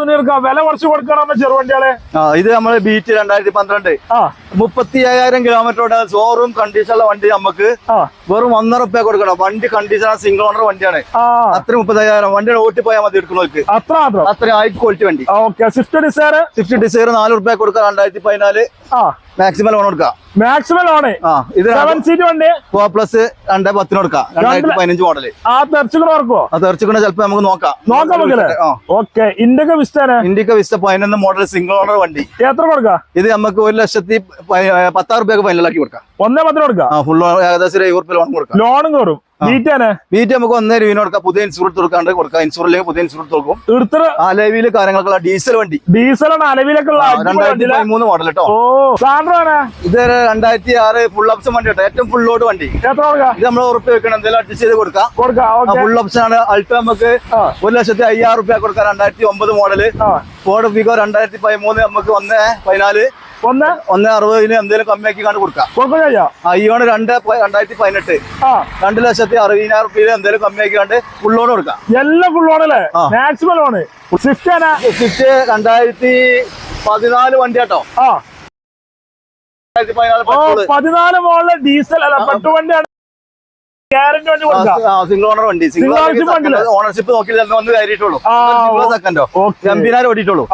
തുണിയെടുക്കാം വില കുറച്ച് കൊടുക്കണം ചെറുവണ്ടികളെ ആ ഇത് നമ്മൾ ബീറ്റ് രണ്ടായിരത്തി പന്ത്രണ്ട് മുപ്പത്തി അയ്യായിരം കിലോമീറ്ററോടെ ഷോറൂം കണ്ടീഷനുള്ള വണ്ടി നമുക്ക് വെറും ഒന്നര റുപ്യ കൊടുക്കണം. വണ്ടി കണ്ടീഷൻ സിംഗിൾ ഓണർ വണ്ടിയാണ്. അത്ര മുപ്പത്തയ്യായിരം. വണ്ടിയുടെ ഓട്ടി പോയാൽ മതി എടുക്കണോക്ക് അത്ര അത്ര ഹൈ ക്വാളിറ്റി വണ്ടി. സ്വിഫ്റ്റ് ഡിസൈർ സ്വിഫ്റ്റ് ഡിസൈർ നാല് റുപ്യ കൊടുക്കാം രണ്ടായിരത്തി പതിനാല് മാക്സിമം ലോൺ കൊടുക്കാം മാക്സിമം ആ ഇത് സെവൻ സീറ്റ് വണ്ടി. ഫോർ പ്ലസ് രണ്ടേ പത്തിന് കൊടുക്കാം രണ്ടായിരത്തി പതിനഞ്ച് മോഡൽ ആ തെരച്ചുകൂടെ ഓർക്കോ? അത് തെറിച്ചിക്കൊണ്ട് ചിലപ്പോ നമുക്ക് നോക്കാം. നോക്കാം ആ. ഓക്കെ ഇന്ത്യയ്ക്ക് വിസ്റ്റാണ് ഇന്ത്യയ്ക്ക് വിസ്റ്റ പതിനൊന്ന് മോഡൽ സിംഗിൾ ഓണർ വണ്ടി. എത്ര കൊടുക്കാം ഇത് നമുക്ക് ഒരു ലക്ഷത്തി പത്താറ് രൂപയൊക്കെ ഫൈനലാക്കി കൊടുക്കാം. ഒന്നേ പത്തിന് കൊടുക്കാം ആ ഫുൾ ഏകദേശം ഒരു എഴുപത് ലോൺ കൊടുക്കാം. ലോണും കയറും വീട്ടിൽ നമുക്ക് ഒന്നേ രൂപ കൊടുക്കാം. പുതിയ ഇൻഷുറൻസ് കൊടുക്കാണ്ട് കൊടുക്കാം. ഇൻഷുറൻസ് പുതിയ ഇൻഷുറൻസ് കൊടുക്കും. എടുത്തിട്ട് ആ ലെവിയിൽ കാര്യങ്ങളൊക്കെ ഡീസൽ വണ്ടി. ഡീസലാണ് അലവിലൊക്കെ രണ്ടായിരത്തി. പതിമൂന്ന് മോഡൽ കേട്ടോ ഇത് രണ്ടായിരത്തി ആറ് ഫുൾ ഓപ്ഷൻ വണ്ടി കേട്ടോ ഏറ്റവും ഫുൾ ലോഡ് വണ്ടി. ഇത് നമ്മൾ ഉറപ്പ് വെക്കണം. എന്തെങ്കിലും അഡ്ജസ്റ്റ് ചെയ്ത് കൊടുക്കാം. കൊടുക്കാം ഫുൾ ഓപ്ഷൻ ആണ്. അൾട്ടോ നമുക്ക്. ഒരു ലക്ഷത്തി അയ്യായിരം റുപ്യ കൊടുക്കാം. രണ്ടായിരത്തി ഒമ്പത് മോഡൽ ഫോർഡ് ഫിഗോ രണ്ടായിരത്തി പതിമൂന്ന് നമുക്ക് ഒന്ന് പതിനാല്. ഒന്ന്? ഒന്ന് അറുപതിന് എന്തെങ്കിലും കമ്മിയാക്കി കണ്ട് കൊടുക്കാം. അയ്യോണ് രണ്ട് രണ്ടായിരത്തി പതിനെട്ട്. ആ. രണ്ട് ലക്ഷത്തി അറുപതിനായിരം റുപ്യയിൽ എന്തെങ്കിലും കമ്മിയാക്കി കണ്ട് ഫുൾ ലോൺ കൊടുക്കാം. എല്ലാം ഫുൾ ലോൺ അല്ലേ? മാക്സിമം ലോണ് സ്വിഫ്റ്റ് രണ്ടായിരത്തി പതിനാല് വണ്ടി കേട്ടോ. പതിനാല് മോളിലെ ഡീസൽ അല്ല പെട്ടു വണ്ടിയാണ്. സിംഗിൾ ഓണർ വണ്ടി. സിംഗിൾ ഓണർഷിപ്പ് നോക്കിയില്ല വന്ന് കയറിയിട്ടുള്ളൂ. സെക്കൻഡോ ഓക്കെ. ഓടിയിട്ടുള്ളൂ.